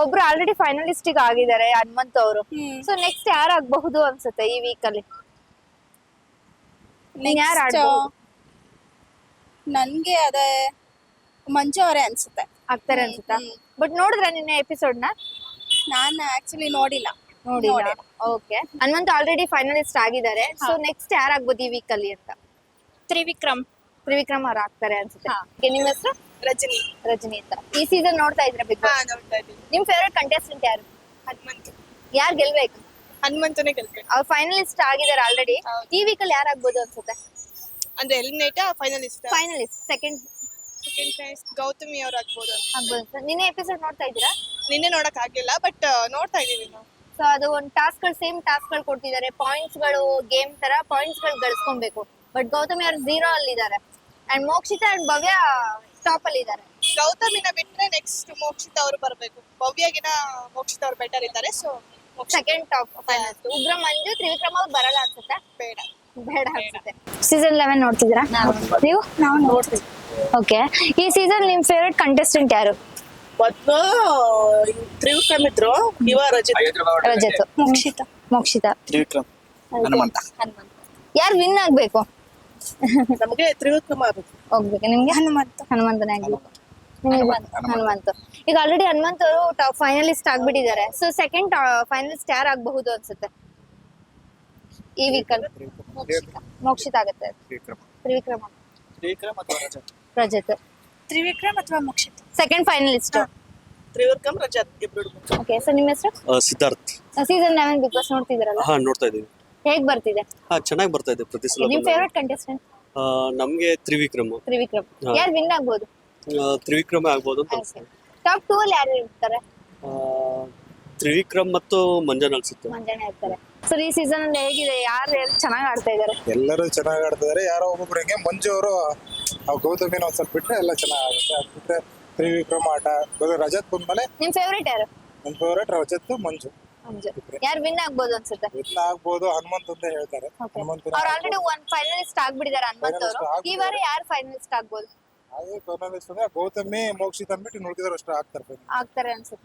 ಒಬ್ರು already finalist ಆಗಿದ್ದಾರೆ ಹನುಮಂತ್ ಅವರು. ಸೊ ನೆಕ್ಸ್ಟ್ ಯಾರಾಗಬಹುದು ಅನ್ಸುತ್ತೆ ಈ ವೀಕ್ ಅಲ್ಲಿ? ನೀನ್ ಯಾರ್ ಆಡ್ಬೋದು? ನನ್ಗೆ ಅದೇ ಮಂಜು ಅವರೇ ಅನ್ಸುತ್ತೆ. ಆಗ್ತಾರೆ ಅನ್ಸುತ್ತಾ? ಬಟ್ ನೋಡಿದ್ರೆ ನಿನ್ನೆ ಎಪಿಸೋಡ್ನ? ನಾನು ಆಕ್ಚುಲಿ ನೋಡಿಲ್ಲ. ನೋಡಿ ಓಕೆ ಹನುಮಂತ್ ಆಲ್ರೆಡಿ ಫೈನಲಿಸ್ಟ್ ಆಗಿದ್ದಾರೆ. ಸೊ ನೆಕ್ಸ್ಟ್ ಯಾರಾಗ್ಬೋದು ಈ ವೀಕ್ ಅಲ್ಲಿ ಅಂತ? ತ್ರಿವಿಕ್ರಮ್. ತ್ರಿವಿಕ್ರಮ್ ಅವ್ರು ಆಗ್ತಾರೆ ಅನ್ಸುತ್ತೆ. ನಿಮ್ಮ ಹೆಸರು? ರಜನಿ. ರಜನಿ ಅಂತ. ಈ ಸೀಸನ್ ನೋಡ್ತಾ ಇದ್ರ ಬಿಗ್ ಬಾಸ್ ನೋಡ್ತಾ ಇದ್ದೀನಿ. ನಿಮ್ ಫೇವ್ರೆಟ್ ಕಂಟೆಸ್ಟೆಂಟ್ ಯಾರು? ಹನುಮಂತ್. ಯಾರು ಗೆಲ್ಬೇಕು? ಹನುಮಂತನೇ ಗೆಲ್ಬೇಕು. ಅವ್ರು ಫೈನಲಿಸ್ಟ್ ಆಗಿದ್ದಾರೆ ಆಲ್ರೆಡಿ ಹೌದು. ಈ ವೀಕ್ ಯಾರು ಯಾರಾಗ್ಬೋದು ಅನ್ಸುತ್ತೆ? ಅಂದ್ರೆ eliminate finalist finalist second second Gautami ಅವ್ರು ಆಗ್ಬೋದು ಆಗ್ಬೋದು ನಿನ್ನೆ ಎಪಿಸೋಡ್ ನೋಡ್ತಾ ಇದ್ದೀರಾ? ನಿನ್ನೆ ನೋಡಕ್ ಆಗಿಲ್ಲ ಬಟ್ ನೋಡ್ತಾ ಇದೀವಿ ನಾವು. ಸೊ ಅದು ಒಂದು ಟಾಸ್ಕ್ಗಳು ಸೇಮ್ ಟಾಸ್ಕ್ಗಳು ಕೊಟ್ಟಿದ್ದಾರೆ ಪಾಯಿಂಟ್ಸ್ಗಳು ಗೇಮ್ ತರ ಪಾಯಿಂಟ್ಸ್ಗಳು ಗಳಿಸ್ಕೊಬೇಕು. ಬಟ್ ಗೌತಮಿ ಅವ್ರು ಝೀರೋ ಅಲ್ಲಿ ಇದ್ದಾರೆ and Mokshitha and Bhavya top ಅಲ್ಲಿ ಇದ್ದಾರೆ. ಗೌತಮಿನ ಬಿಟ್ರೆ ನೆಕ್ಸ್ಟ್ ಮೋಕ್ಷಿತ ಅವರು ಬರಬೇಕು. ಭವ್ಯಗಿನ ಮೋಕ್ಷಿತ ಅವ್ರು ಬೆಟರ್ ಇದ್ದಾರೆ ಸೊ ಸೆಕೆಂಡ್ ಟಾಪ್ ಉಗ್ರ ಮಂಜು ತ್ರಿವಿಕ್ರಮ ಅವ್ರು ಬರಲ್ಲ ಅನ್ಸುತ್ತೆ? ಬೇಡ. ಬೇಡ ಅನ್ಸುತ್ತೆ. ಸೀಸನ್ ಲೆವೆನ್ ನೋಡ್ತಿದ್ದೀರಾ? ನೀವು ನಾವು? ನೋಡ್ತೀವಿ. ಓಕೆ ಈ ಸೀಸನ್ ನಿಮ್ ಫೇವ್ರೆಟ್ ಕಂಟೆಸ್ಟೆಂಟ್ ಯಾರು? ಮೊದ್ಲು ತ್ರಿವಿಕ್ರಮ್ ಇದ್ರು ಇವ ರಜತ್. ರಜತ್. ಮೋಕ್ಷಿತ ಮೋಕ್ಷಿತ. ತ್ರಿವಿಕ್ರಮ್. ಹನುಮಂತ. ಯಾರು ವಿನ್ ಆಗ್ಬೇಕು? ನಮಗೆ ತ್ರಿವಿಕ್ರಮ್ ಆಗ್ಬೇಕು ಹೋಗ್ಬೇಕು. ನಿಮ್ಗೆ? ಹನುಮಂತ. ಹನುಮಂತನೇ ಆಗ್ಬೇಕು. ನಿಮ್ಗೆ ಹನುಮಂತ. ಈಗ ಆಲ್ರೆಡಿ ಹನುಮಂತ್ ಅವರು ಟಾಪ್ ಫೈನಲಿಸ್ಟ್ ಆಗ್ಬಿಟ್ಟಿದ್ದಾರೆ ಸೊ ಸೆಕೆಂಡ್ ಫೈನಲಿಸ್ಟ್ ಯಾರು ಆಗಬಹುದು ಅನ್ಸುತ್ತೆ? ಈ ವೀಕಲ್ ಮೋಕ್ಷಿತ ಆಗುತ್ತೆ. ತ್ರಿವಿಕ್ರಮ್. ತ್ರಿವಿಕ್ರಮ. ಅಥವಾ ರಜತ್? ರಜತ್. ತ್ರಿವಿಕ್ರಮ್ ಅಥವಾ ಮೋಕ್ಷಿತ? ಸೆಕೆಂಡ್ ಫೈನಲಿಸ್ಟ್ ತ್ರಿವಿಕ್ರಮ್ ರಜತ್ ಇಬ್ರು ಓಕೆ ಸೊ ನಿಮ್ಮ ಹೆಸರು? Siddharth. Season eleven Bigg Boss ನೋಡ್ತಿದ್ದೀರಲ್ಲ? ಹಾ ನೋಡ್ತಾ ಇದೀವಿ ಹೇಗ್ ಬರ್ತಿದೆ? ಹಾ ಚೆನ್ನಾಗಿ ಬರ್ತಾ ಇದೆ ಪ್ರತಿ ಸಲ ನಿಮ್ ಫೇವರೇಟ್ ಕಂಟೆಸ್ಟೆಂಟ್ ನಮಗೆ ನಮ್ಗೆ ತ್ರಿವಿಕ್ರಮ. ತ್ರಿವಿಕ್ರಮ್. ಯಾರು ವಿನ್ ಆಗ್ಬೋದು? ಆ, ತ್ರಿವಿಕ್ರಮ ಆಗ್ಬೋದು ಅಂತ ಅನ್ಸುತ್ತೆ. ಟಾಪ್ ಟೂ ಅಲ್ಲಿ ಯಾರು ಇರ್ತಾರೆ? ಆ, ತ್ರಿವಿಕ್ರಮ್ ಮತ್ತು ಮಂಜನ್ ಅನ್ಸುತ್ತೆ. ಮಂಜಾನೆ ಇರ್ತಾರೆ. ಸರ್ ಈ ಸೀಸನ್ ಅಲ್ಲಿ ಹೇಗಿದೆ? ಯಾರು ಚೆನ್ನಾಗಿ ಆಡ್ತಾ ಇದ್ದಾರೆ? ಎಲ್ಲರೂ ಚೆನ್ನಾಗಿ ಆಡ್ತಿದ್ದಾರೆ ಯಾರೋ ಒಬ್ಬೊಬ್ರು ಹೆಂಗೆ ಮಂಜು ಅವರು ಆ ಗೌತಮಿನ ಒಂದ್ ಸ್ವಲ್ಪ ಬಿಟ್ರೆ ಎಲ್ಲ ಚೆನ್ನಾಗುತ್ತೆ ಅದು ಬಿಟ್ರೆ ತ್ರಿವಿಕ್ರಮ ಆಟ ರಜತ್ ಬಂದ್ಮೇಲೆ ನಿಮ್ ಫೇವರೇಟ್ ಯಾರು? ನನ್ನ ಫೇವ್ರೇಟ್ ರಜತ್ ಮಂಜು. ಯಾರು ವಿನ್ ಆಗ್ಬೋದು ಅನ್ಸುತ್ತೆ? ಇದನ್ನ ಆಗ್ಬೋದು. ಹನುಮಂತ್ ಅಂತ ಹೇಳ್ತಾರೆ. ಅವ್ರು ಆಲ್ರೆಡಿ ಒಂದ್ ಫೈನಲಿಸ್ಟ್ ಆಗ್ಬಿಟ್ಟಿದ್ದಾರೆ ಹನುಮಂತ್ ಅವರು. ಈ ಬಾರಿ ಯಾರು ಫೈನಲಿಸ್ಟ್ ಆಗ್ಬೋದು? ಅದೇ ಫೈನಲಿಸ್ಟ್ ಅಂದ್ರೆ ಗೌತಮಿ ಮೋಕ್ಷಿತ್ ಅಂದ್ಬಿಟ್ಟು ನೋಡಿದ್ರೆ ಅಷ್ಟು ಆಗ್ತಾರೆ ಆಗ್ತಾರೆ ಅನ್ಸುತ್ತೆ.